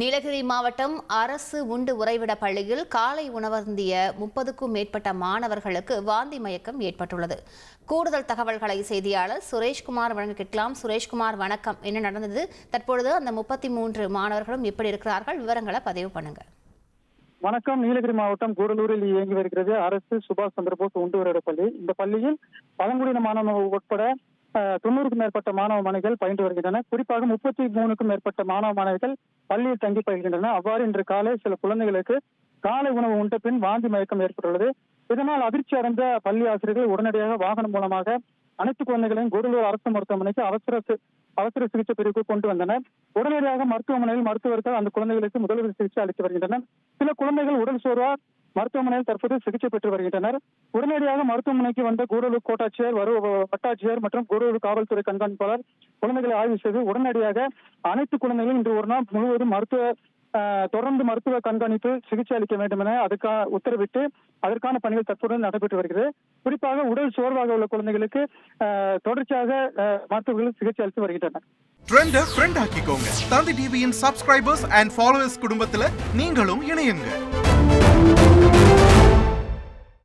நீலகிரி மாவட்டம் அரசு உண்டு உறைவிட பள்ளியில் காலை உணவருந்திய முப்பதுக்கும் மேற்பட்ட மாணவர்களுக்கு வாந்தி மயக்கம் ஏற்பட்டுள்ளது. கூடுதல் தகவல்களை செய்தியாளர் சுரேஷ்குமார் வழங்க கேட்கலாம். சுரேஷ்குமார் வணக்கம். என்ன நடந்தது? தற்பொழுது அந்த முப்பத்தி மூன்று மாணவர்களும் எப்படி இருக்கிறார்கள்? விவரங்களை பதிவு பண்ணுங்க. வணக்கம். நீலகிரி மாவட்டம் கூடலூரில் இயங்கி வருகிறது அரசு சுபாஷ் சந்திரபோஸ் உண்டு உறைவிட பள்ளி. இந்த பள்ளியில் பழங்குடியின மாணவர்கள் உட்பட தொண்ணூறுக்கும் மேற்பட்ட மாணவ மாணவிகள் பயின்று வருகின்றன. குறிப்பாக முப்பத்தி மூணுக்கும் மேற்பட்ட மாணவ மாணவிகள் பள்ளியில் தங்கி பயில்கின்றன அவ்வாறு இன்று காலை சில குழந்தைகளுக்கு காலை உணவு உண்ட பின் வாந்தி மயக்கம் ஏற்பட்டுள்ளது. இதனால் அதிர்ச்சி அடைந்த பள்ளி ஆசிரியர்கள் உடனடியாக வாகனம் மூலமாக அனைத்து குழந்தைகளையும் கூடலூர் அரசு மருத்துவமனைக்கு அவசர அவசர சிகிச்சை பிரிவுக்கு கொண்டு வந்தனர். உடனடியாக மருத்துவமனையில் மருத்துவர்கள் அந்த குழந்தைகளுக்கு முதலுதவி சிகிச்சை அளித்து வருகின்றனர். சில குழந்தைகள் உடல் சோர்வால் மருத்துவமனையில் தற்போது சிகிச்சை பெற்று வருகின்றனர். உடனடியாக மருத்துவமனைக்கு வந்த கூடலூர் கோட்டாட்சியர் வரு வட்டாட்சியர் மற்றும் கூடலூர் காவல்துறை கண்காணிப்பாளர் குழந்தைகளை ஆய்வு செய்து உடனடியாக அனைத்து குழந்தைகளும் இன்று ஒரு நாள் முழுவதும் மருத்துவ ஆஹ், தொடர்ந்து மருத்துவ கண்காணிப்பு சிகிச்சை அளிக்க வேண்டும் என அதுக்காக உத்தரவிட்டு அதற்கான பணிகள் தற்போது நடைபெற்று வருகிறது. குறிப்பாக உடல் சோர்வாக உள்ள குழந்தைகளுக்கு ஆஹ், தொடர்ச்சியாக மருத்துவர்கள் சிகிச்சை அளித்து வருகின்றனர். ட்ரெண்ட ஃப்ரெண்ட் ஆக்கிக்கோங்க. தந்தி டிவியின் சப்ஸ்கிரைபர்ஸ் அண்ட் ஃபாலோவர்ஸ் குடும்பத்துல நீங்களும் இணையுங்க.